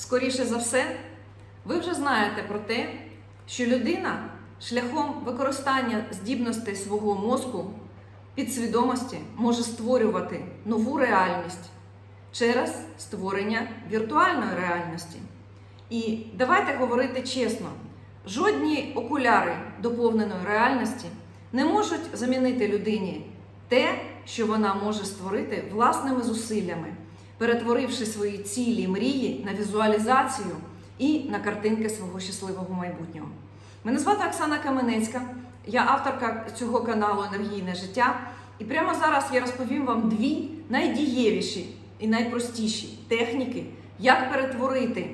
Скоріше за все, ви вже знаєте про те, що людина шляхом використання здібностей свого мозку підсвідомості може створювати нову реальність через створення віртуальної реальності. І давайте говорити чесно: жодні окуляри доповненої реальності не можуть замінити людині те, що вона може створити власними зусиллями, перетворивши свої цілі мрії на візуалізацію і на картинки свого щасливого майбутнього. Мене звати Оксана Каменецька, я авторка цього каналу Енергійне життя. І прямо зараз я розповім вам дві найдієвіші і найпростіші техніки, як перетворити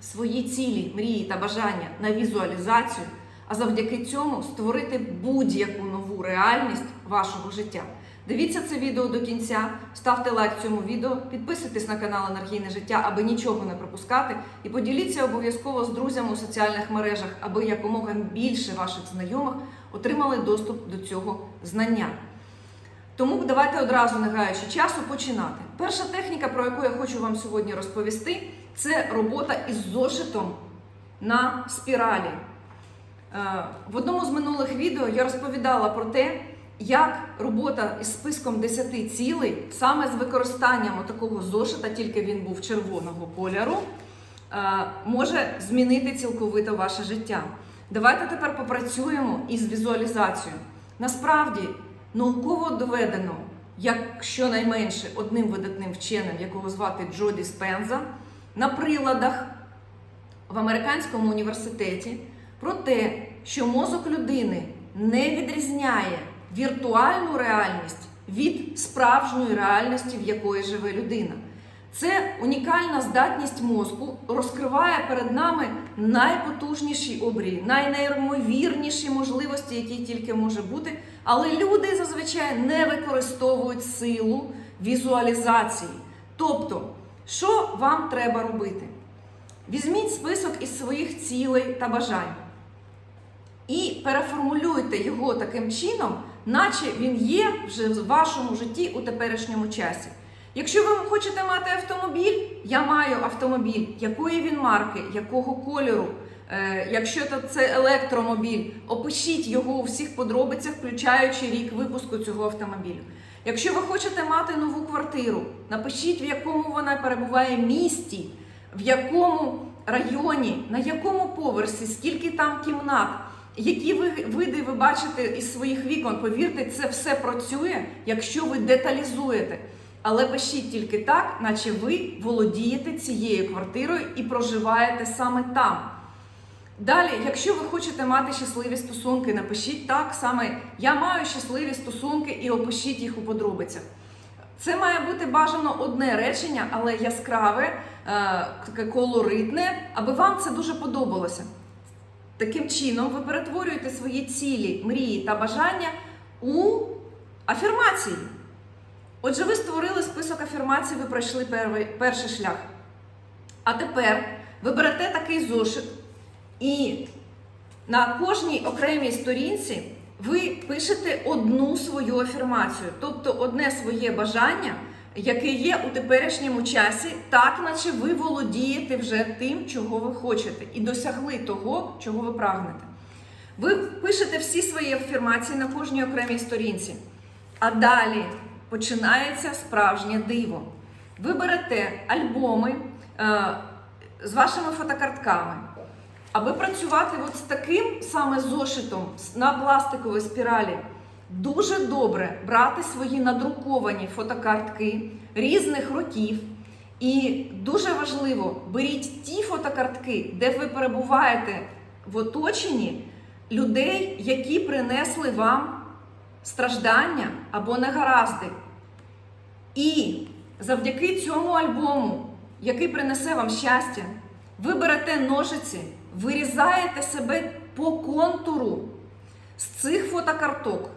свої цілі, мрії та бажання на візуалізацію, а завдяки цьому створити будь-яку нову реальність вашого життя. Дивіться це відео до кінця, ставте лайк цьому відео, підписуйтесь на канал Енергійне життя, аби нічого не пропускати, і поділіться обов'язково з друзями у соціальних мережах, аби якомога більше ваших знайомих отримали доступ до цього знання. Тому давайте одразу, не гаючи часу, починати. Перша техніка, про яку я хочу вам сьогодні розповісти, це робота із зошитом на спіралі. Е, В одному з минулих відео я розповідала про те, як робота із списком 10 цілей, саме з використанням такого зошита, тільки він був червоного кольору, е, може змінити цілковито ваше життя. Давайте тепер попрацюємо із візуалізацією. Насправді, науково доведено, як щонайменше одним видатним вченим, якого звати Джоді Спенза, на приладах в американському університеті про те, що мозок людини не відрізняє віртуальну реальність від справжньої реальності, в якої живе людина. Це унікальна здатність мозку розкриває перед нами найпотужніші обрії, найнеймовірніші можливості, які тільки може бути. Але люди зазвичай не використовують силу візуалізації. Тобто, що вам треба робити? Візьміть список із своїх цілей та бажань і переформулюйте його таким чином, наче він є вже в вашому житті у теперішньому часі. Якщо ви хочете мати автомобіль, я маю автомобіль, якої він марки, якого кольору. Е, Якщо це електромобіль, опишіть його у всіх подробицях, включаючи рік випуску цього автомобіля. Якщо ви хочете мати нову квартиру, напишіть, в якому вона перебуває місті, в якому районі, на якому поверсі, скільки там кімнат, які ви, види ви бачите із своїх вікон. Повірте, це все працює, якщо ви деталізуєте. Але пишіть тільки так, наче ви володієте цією квартирою і проживаєте саме там. Далі, якщо ви хочете мати щасливі стосунки, напишіть так саме я маю щасливі стосунки і опишіть їх у подробицях. Це має бути бажано одне речення, але яскраве, е, таке колоритне, аби вам це дуже подобалося. Таким чином, ви перетворюєте свої цілі, мрії та бажання у афірмації. Отже, ви створили список афірмацій, ви пройшли перший, шлях. А тепер ви берете такий зошит, і на кожній окремій сторінці ви пишете одну свою афірмацію, тобто одне своє бажання, яке є у теперішньому часі, так наче ви володієте вже тим, чого ви хочете, і досягли того, чого ви прагнете. Ви пишете всі свої афірмації на кожній окремій сторінці. А далі починається справжнє диво. Ви берете альбоми е, з вашими фотокартками. Аби працювати от з таким саме зошитом на пластиковій спіралі, дуже добре брати свої надруковані фотокартки різних років. І дуже важливо, беріть ті фотокартки, де ви перебуваєте в оточенні людей, які принесли вам страждання або негаразди. І завдяки цьому альбому, який принесе вам щастя, ви берете ножиці, вирізаєте себе по контуру з цих фотокарток.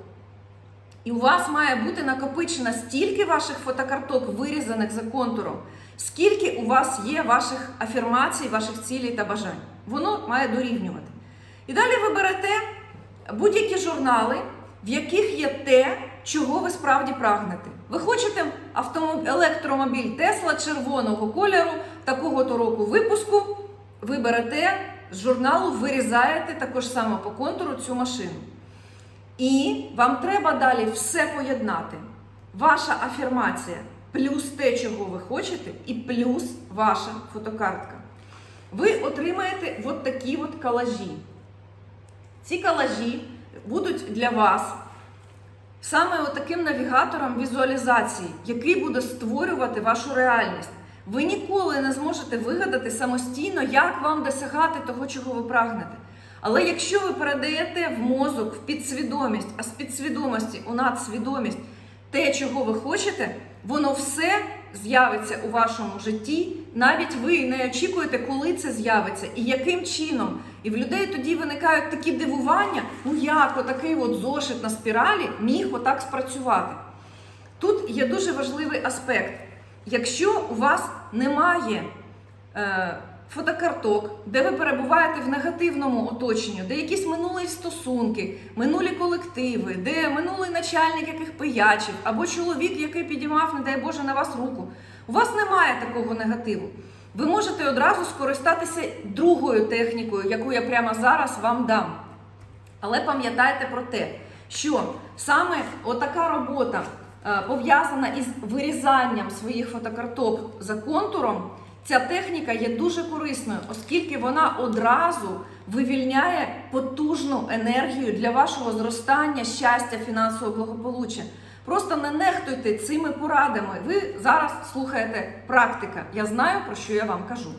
І у вас має бути накопичено стільки ваших фотокарток, вирізаних за контуром, скільки у вас є ваших афірмацій, ваших цілей та бажань. Воно має дорівнювати. І далі ви берете будь-які журнали, в яких є те, чого ви справді прагнете. Ви хочете електромобіль Тесла червоного кольору, такого-то року випуску. Ви берете з журналу, вирізаєте також само по контуру цю машину. І вам треба далі все поєднати. Ваша афірмація плюс те, чого ви хочете, і плюс ваша фотокартка. Ви отримаєте от такі от калажі. Ці калажі будуть для вас саме таким навігатором візуалізації, який буде створювати вашу реальність. Ви ніколи не зможете вигадати самостійно, як вам досягати того, чого ви прагнете. Але якщо ви передаєте в мозок, в підсвідомість, а з підсвідомості у надсвідомість те, чого ви хочете, воно все з'явиться у вашому житті. Навіть ви не очікуєте, коли це з'явиться і яким чином. І в людей тоді виникають такі дивування, ну як отакий от зошит на спіралі міг отак спрацювати. Тут є дуже важливий аспект. Якщо у вас немає е, фотокарток, де ви перебуваєте в негативному оточенні, де якісь минулі стосунки, минулі колективи, де минулий начальник яких пиячив, або чоловік, який підіймав, не дай Боже, на вас руку, у вас немає такого негативу. Ви можете одразу скористатися другою технікою, яку я прямо зараз вам дам. Але пам'ятайте про те, що саме отака робота е, пов'язана із вирізанням своїх фотокарток за контуром. Ця техніка є дуже корисною, оскільки вона одразу вивільняє потужну енергію для вашого зростання, щастя, фінансового благополуччя. Просто не нехтуйте цими порадами. Ви зараз слухаєте практика. Я знаю, про що я вам кажу.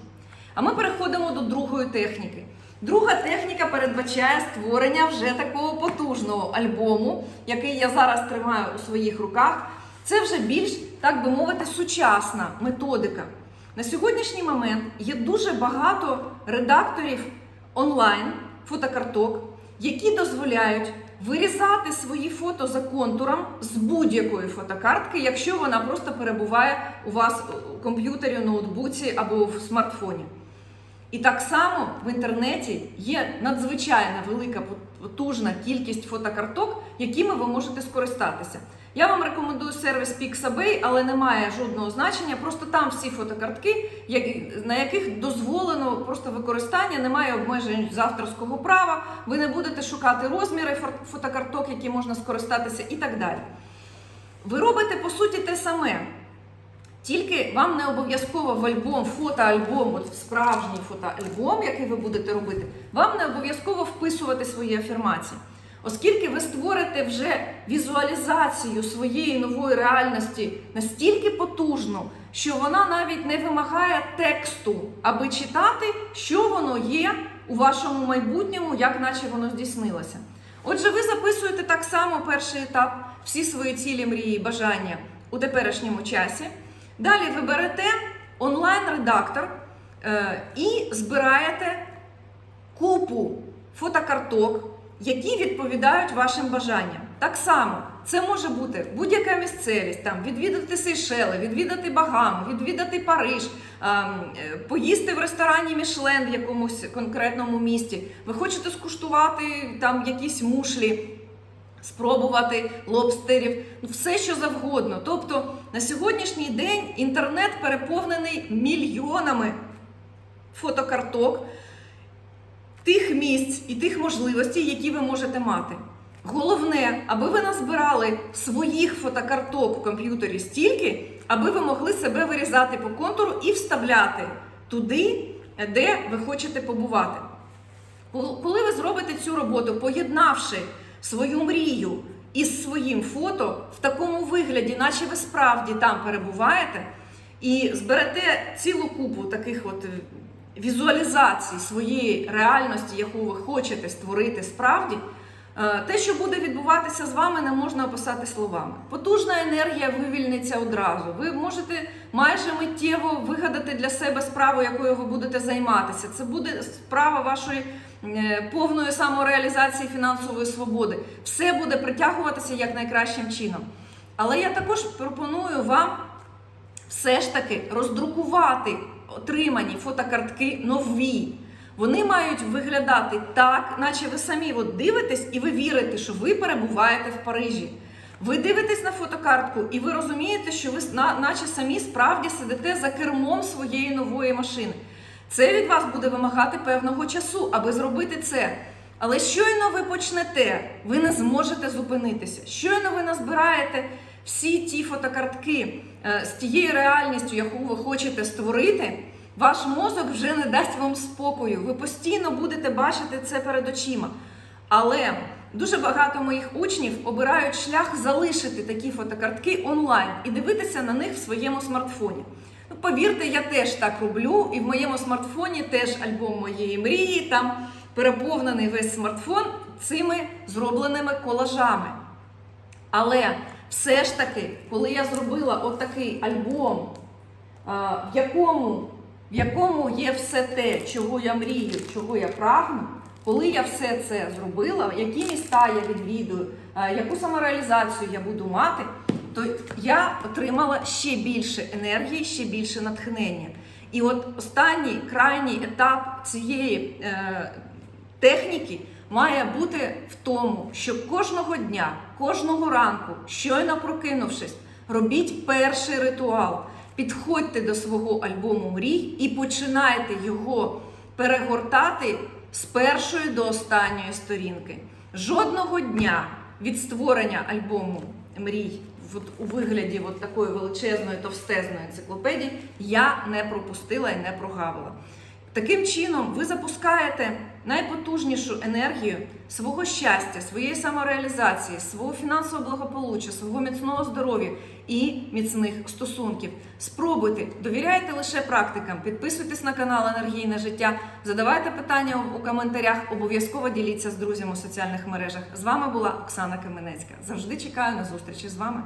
А ми переходимо до другої техніки. Друга техніка передбачає створення вже такого потужного альбому, який я зараз тримаю у своїх руках. Це вже більш, так би мовити, сучасна методика. На сьогоднішній момент є дуже багато редакторів онлайн фотокарток, які дозволяють вирізати свої фото за контуром з будь-якої фотокартки, якщо вона просто перебуває у вас у комп'ютері, ноутбуці або в смартфоні. І так само в інтернеті є надзвичайно велика потужна кількість фотокарток, якими ви можете скористатися. Я вам рекомендую сервіс Pixabay, але не має жодного значення. Просто там всі фотокартки, на яких дозволено просто використання, немає обмежень з авторського права. Ви не будете шукати розміри фотокарток, які можна скористатися, і так далі. Ви робите по суті те саме. Тільки вам не обов'язково в альбом, фотоальбом, от в справжній фотоальбом, який ви будете робити, вам не обов'язково вписувати свої афірмації. Оскільки ви створите вже візуалізацію своєї нової реальності настільки потужну, що вона навіть не вимагає тексту, аби читати, що воно є у вашому майбутньому, як наче воно здійснилося. Отже, ви записуєте так само перший етап, всі свої цілі, мрії, бажання у теперішньому часі. Далі ви берете онлайн-редактор е, і збираєте купу фотокарток, які відповідають вашим бажанням. Так само це може бути будь-яка місцевість, там відвідати Сейшели, відвідати Багаму, відвідати Париж, ем, е, поїсти в ресторані Мішлен в якомусь конкретному місті. Ви хочете скуштувати там якісь мушлі. Спробувати лобстерів, ну, все що завгодно. Тобто на сьогоднішній день інтернет переповнений мільйонами фотокарток тих місць і тих можливостей, які ви можете мати. Головне, аби ви назбирали своїх фотокарток в комп'ютері стільки, аби ви могли себе вирізати по контуру і вставляти туди, де ви хочете побувати. Коли ви зробите цю роботу, поєднавши свою мрію із своїм фото в такому вигляді, наче ви справді там перебуваєте, і зберете цілу купу таких от візуалізацій своєї реальності, яку ви хочете створити справді. е, Те, що буде відбуватися з вами, не можна описати словами. Потужна енергія вивільниться одразу. Ви можете майже миттєво вигадати для себе справу, якою ви будете займатися. Це буде справа вашої е, повної самореалізації фінансової свободи. Все буде притягуватися як найкращим чином. Але я також пропоную вам все ж таки роздрукувати отримані фотокартки нові. Вони мають виглядати так, наче ви самі от дивитесь і ви вірите, що ви перебуваєте в Парижі. Ви дивитесь на фотокартку, і ви розумієте, що ви наче самі справді сидите за кермом своєї нової машини. Це від вас буде вимагати певного часу, аби зробити це. Але щойно ви почнете, ви не зможете зупинитися. Щойно ви назбираєте всі ті фотокартки е, з тією реальністю, яку ви хочете створити, ваш мозок вже не дасть вам спокою. Ви постійно будете бачити це перед очима. Але дуже багато моїх учнів обирають шлях залишити такі фотокартки онлайн і дивитися на них в своєму смартфоні. Ну, повірте, я теж так роблю, і в моєму смартфоні теж альбом моєї мрії. Там переповнений весь смартфон цими зробленими колажами. Але все ж таки, коли я зробила отакий альбом, в якому, в якому є все те, чого я мрію, чого я прагну, коли я все це зробила, які міста я відвідую, яку самореалізацію я буду мати, то я отримала ще більше енергії, ще більше натхнення. І от останній крайній етап цієї е, техніки має бути в тому, що кожного дня, кожного ранку, щойно прокинувшись, робіть перший ритуал. Підходьте до свого альбому мрій і починайте його перегортати з першої до останньої сторінки. Жодного дня від створення альбому мрій у вигляді от такої величезної товстезної енциклопедії я не пропустила і не прогавила. Таким чином, ви запускаєте найпотужнішу енергію свого щастя, своєї самореалізації, свого фінансового благополуччя, свого міцного здоров'я і міцних стосунків. Спробуйте, довіряйте лише практикам, підписуйтесь на канал Енергійне життя, задавайте питання у коментарях, обов'язково діліться з друзями у соціальних мережах. З вами була Оксана Каменецька. Завжди чекаю на зустрічі з вами.